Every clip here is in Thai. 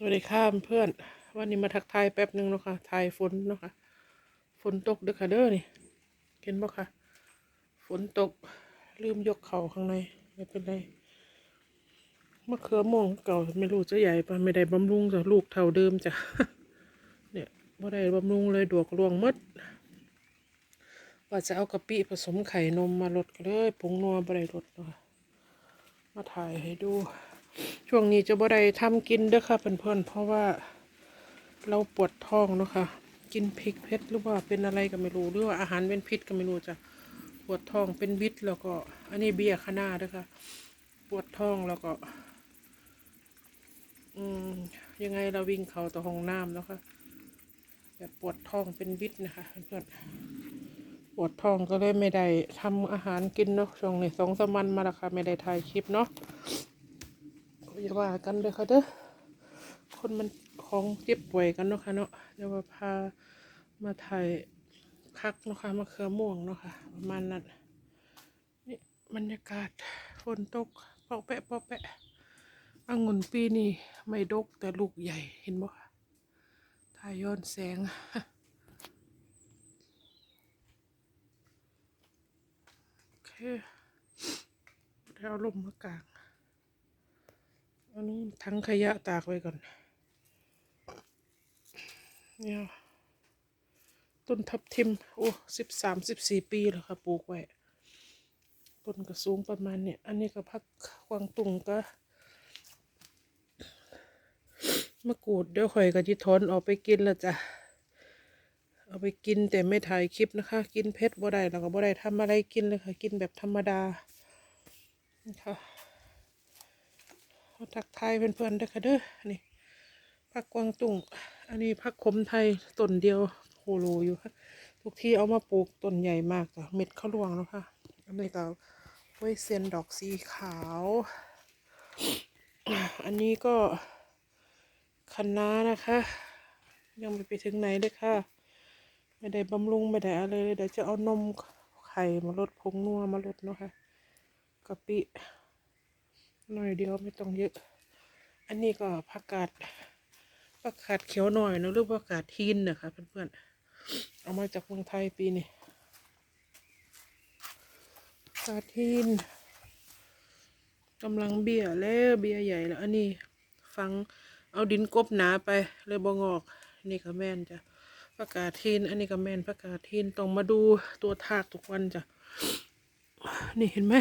สวัสดีค่ะเพื่อน วันนี้มาทักทายแป๊บหนึ่งเนาะค่ะทายฝนเนาะค่ะฝนตกเด้อค่ะเด้อนี่เห็นบ่ค่ะ ฝนตกลืมยกเข่าข้างในไม่เป็นไรมะเขือม่วงเก่าไม่รู้จะใหญ่ปะไม่ได้บำรุงจ้ะลูกเท่าเดิมจ้ะเนี่ยไม่ได้บำรุงเลยดวกรวงมดว่าจะเอากะปิผสมไข่นมมาลดก็เลยผงนัวบ่ได้ลดเนาะคะมาถ่ายให้ดู ช่วงนี้จะบ่ได้ทำกินเด้อค่ะเพื่อนๆเพราะว่าเราปวดท้องเนาะค่ะ กินพริกเผ็ดหรือว่าเป็นอะไรก็ไม่รู้หรือว่าอาหารเป็นพิษก็ไม่รู้จ้ะปวดท้องเป็นวิตแล้วก็ อันนี้เบี้ยขนาเด้อค่ะ ปวดท้องแล้วก็ อืมยังไงเราวิ่งเขาต่อห้องน้ำเนาะค่ะแบบปวดท้องเป็นวิตนะคะเพื่อนๆปวดท้องก็เลยไม่ได้ทำอาหารกินเนาะช่วงนี้สองสามวันมาแล้วค่ะไม่ได้ถ่ายคลิปเนาะ อย่าว่ากันเลยค่ะเด้อคนมันของเจ็บป่วยกันเนาะค่ะเนาะเดี๋ยวว่าพามาถ่ายพักเนาะค่ะมะเขือม่วงเนาะค่ะประมาณนั้นนี่บรรยากาศฝนตกเปาะแปะเปาะแปะองุ่นปีนี้ไม่ดกแต่ลูกใหญ่เห็นบ่คะถ่ายย้อนแสงโอเคเดี๋ยวลมมากาง อันนี้ทั้งขยะตากไว้ก่อน เนี่ยต้นทับทิม โอ้สิบสามสิบสี่ปีแล้วค่ะปลูกไว้ต้นก็สูงประมาณเนี่ย อันนี้ก็พักกวางตุงก็มะกรูดเดี๋ยวข่อยก็จิถอนออกไปกินแล้วจ้ะเอาไปกินแต่ไม่ถ่ายคลิปนะคะ กินเพชรบ่ได้แล้วก็บ่ได้ทำอะไรกินเลยค่ะ กินแบบธรรมดานะคะ ทักทายเพื่อนๆด้วยค่ะเด้อนี่ผักกวางตุ้งอันนี้ผักขมไทยต้นเดียวโคโลอยู่ค่ะทุกที่เอามาปลูกต้นใหญ่มากจ้ะเม็ดข้าวรวงแล้วค่ะอันนี้ก็ไว้เซียนดอกสีขาว อันนี้ก็คะน้านะคะ ยังไม่ไปถึงไหนเลยค่ะ ไม่ได้บำรุงไม่ได้อะไรเลยเดี๋ยวจะเอานมไข่มาลดผงนัวมาลดเนาะค่ะกะปิ หน่อยเดียวไม่ต้องเยอะ อันนี้ก็ผักกาดผักกาดเขียวหน่อยนะหรือผักกาดทีนนะคะเพื่อนๆ เอามาจากเมืองไทยปีนี้ผักกาดทีนกำลังเบี้ยแล้วเบี้ยใหญ่แล้ว อันนี้ฟังเอาดินกบหนาไปเลยบ่งอก นี่ก็แม่นจ้ะผักกาดทีนอันนี้ก็แม่นผักกาดทีนต้องมาดูตัวทากทุกวันจ้ะ นี่เห็นไหม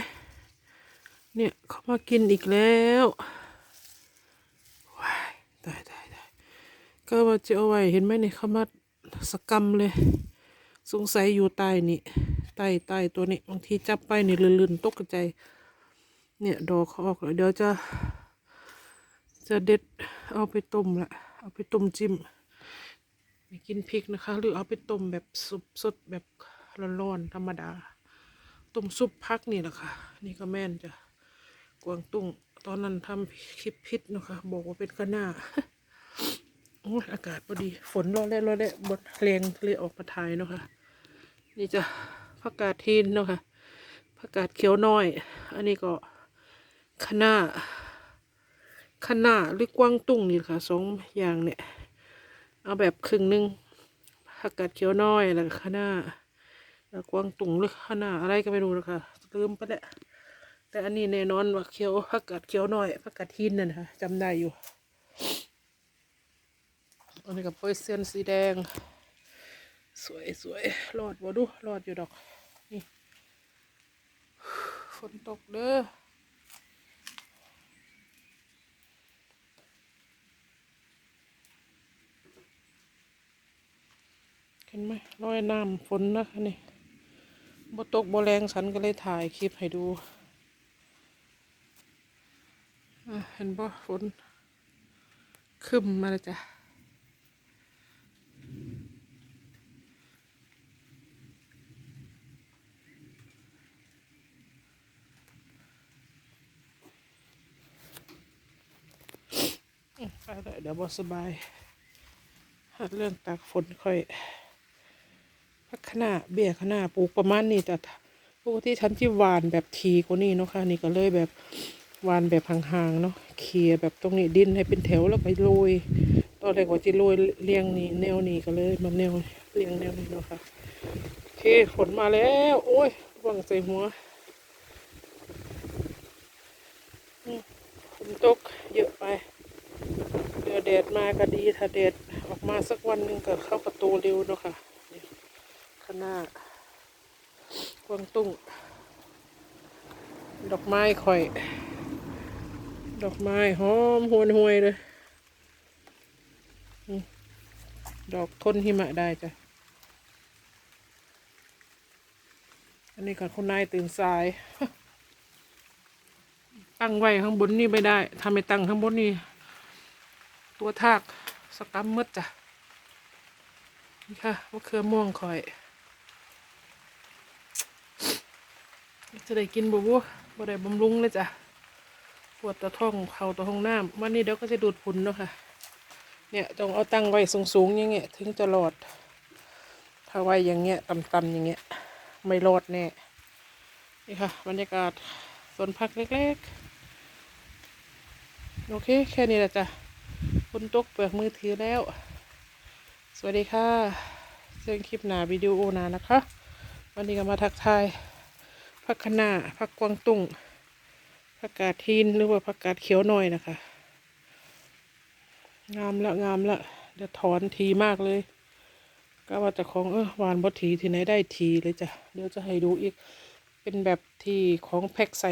เนี่ยเขามากินอีกแล้วว้ายตายตายตายก็ว่าจอไว้เห็นไหมเนี่ยเขามาสกรรมเลย สงสัยอยู่ใต้นี่ใต้ใต้ตัวนี้บางทีจับไปนี่ลื่นๆตกกระจายเนี่ยดอกเขาออกแล้วเดี๋ยวจะจะเด็ดเอาไปต้มละเอาไปต้มจิ้มไม่กินพริกนะคะ หรือเอาไปต้มแบบซุปสดแบบร้อนๆธรรมดาต้มซุปพักนี่แหละค่ะ นี่ก็แม่นจ้ะ วางตุ้ง ตอนนั้นทำคลิปพิษนะคะบอกว่าเป็นกระหน้าโอ้ยอากาศพอดี ฝนรอเล่รอเล่บดแรงเลยออกมาถ่ายเนาะค่ะ นี่จะผักกาดทีนเนาะค่ะผักกาดเขียวน้อย อันนี้ก็คะน้าคะน้าหรือกวางตุ้งนี่ค่ะสองอย่างเนี่ย เอาแบบครึ่งหนึ่งผักกาดเขียวน้อยแล้วก็คะน้าแล้วกวางตุ้งหรือขนาอะไรก็ไม่รู้นะคะลืมไปแล้ว แต่อันนี้แน่นอนว่าเขียวผักกาดเขียวหน่อยผักกาดทินนั่นค่ะจำได้อยู่ อันนี้กับโพยเซียนสีแดง สวยสวยรอดบ่ดูรอดอยู่ดอก นี่ ฝนตกเด้อเห็นไหมรอยน้ำฝนนะคะนี่บ่ตกบ่แรงฉันก็เลยถ่ายคลิปให้ดู เห็นบ่ฝนคึมมาแล้วจ้ะอืมไปเดี๋ยวบ่สบายหาเรื่องตากฝนค่อยพักขนาเบี้ยขนาปลูกประมาณนี้แต่ปกติฉันที่หวานแบบทีกว่านี้เนาะค่ะนี่ก็เลยแบบ วานแบบห่างๆเนาะเคลียแบบตรงนี้ดินให้เป็นแถวแล้วไปโรยตอนแรกว่าจะโรยเรียงนี้แนวนี้ก็เลยมาแนวเรียงแนวนี้เนาะค่ะโอเคฝนมาแล้ว โอ้ยวังใส่หัวฝนตกเยอะไปเดี๋ยวแดดมาก็ดีถ้าแดดออกมาสักวันหนึ่งก็เข้าประตูเร็วเนาะค่ะข้างหน้ากวางตุ้ง ดอกไม้ข่อย ดอกไม้หอมหวนหวยเลย ดอกทนหิมะได้จ้ะ อันนี้กับคุณนายตื่นสาย ตั้งไว้ข้างบนนี่ไม่ได้ทำไมตั้งข้างบนนี่ ตัวทากสกัมมืดจ้ะ นี่ค่ะมะเขือม่วงข่อย จะได้กินบ่บ่บ่ได้บำรุงเลยจ้ะ วดตะท้องเข่าตะท้องน้ำวันนี้เดี๋ยวก็จะดูดพุ่นเนาะค่ะ เนี่ยต้องเอาตั้งไว้สูงๆอย่างเงี้ยถึงจะรอด ถ้าไว้อย่างเงี้ยต่ำๆอย่างเงี้ยไม่รอดแน่ นี่ค่ะ บรรยากาศสวนผักเล็กๆ โอเค แค่นี้แหละจ้ะฝนตกเปลือกมือถือแล้ว สวัสดีค่ะเจอคลิปหนาวิดีโอหนานะคะ วันนี้ก็มาทักทายผักคะน้าผักกวางตุ้ง ผักกาดทีนหรือว่าผักกาดเขียวหน่อยนะคะ งามละงามละเดี๋ยวถอนทีมากเลย ก็ว่าแต่ของเออหวานบดทีที่ไหนได้ทีเลยจ้ะเดี๋ยวจะให้ดูอีก เป็นแบบที่ของแพ็กใส่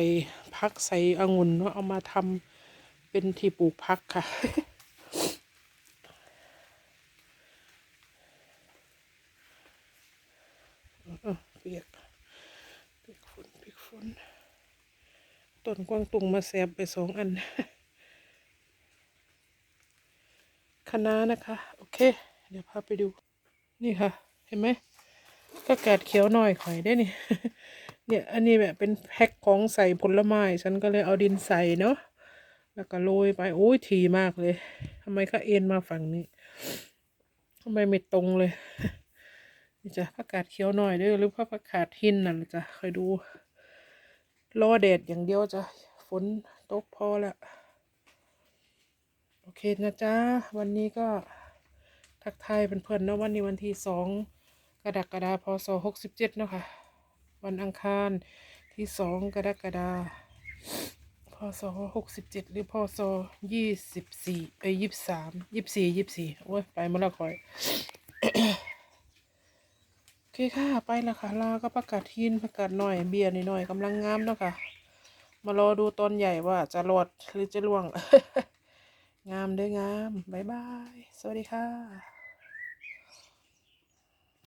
พักใส่องุ่นว่าเอามาทำเป็นที่ปลูกพักค่ะเออเปียกเปียกฝนเปียกฝน ต้นกวางตุงมาแซบไปสองอันคณะนะคะ โอเค เดี๋ยวพาไปดู นี่ค่ะ เห็นไหมก็กาดเขียวหน่อยข่อยได้นี่ เนี่ย อันนี้แบบเป็นแพ็คของใส่ผลไม้ ฉันก็เลยเอาดินใส่เนาะ แล้วก็โรยไป โอ้ยทีมากเลย ทำไมเขาเอ็นมาฝั่งนี้ทำไมไม่ตรงเลย นี่จ้ะผักกาดเขียวหน่อยเด้อหรือผักกาดหินนั่นแหละจ้ะคอยดู รอแดดอย่างเดียวจ้ะฝนตกพอแล้วโอเคนะจ๊ะ วันนี้ก็ทักทายเพื่อนๆเนาะวันนี้วันที่สองกระดากฎาคมพศหกสิบเจ็ดเนาะค่ะ วันอังคารที่สองกระดากฎาคมพศหกสิบเจ็ดหรือพศยี่สิบสี่เอ้ยยี่สิบสามยี่สิบสี่ยี่สิบสี่โอ้ย ไปมาละคอย เคค่ะไปและค่ะลาก็ประกาศทินประกาศหน่อยเบียร์หน่อยกำลังงามเนาะค่ะ มารอดูตอนใหญ่ว่าจะรอดหรือจะล่วง งามเด้องาม บ๊ายบาย สวัสดีค่ะ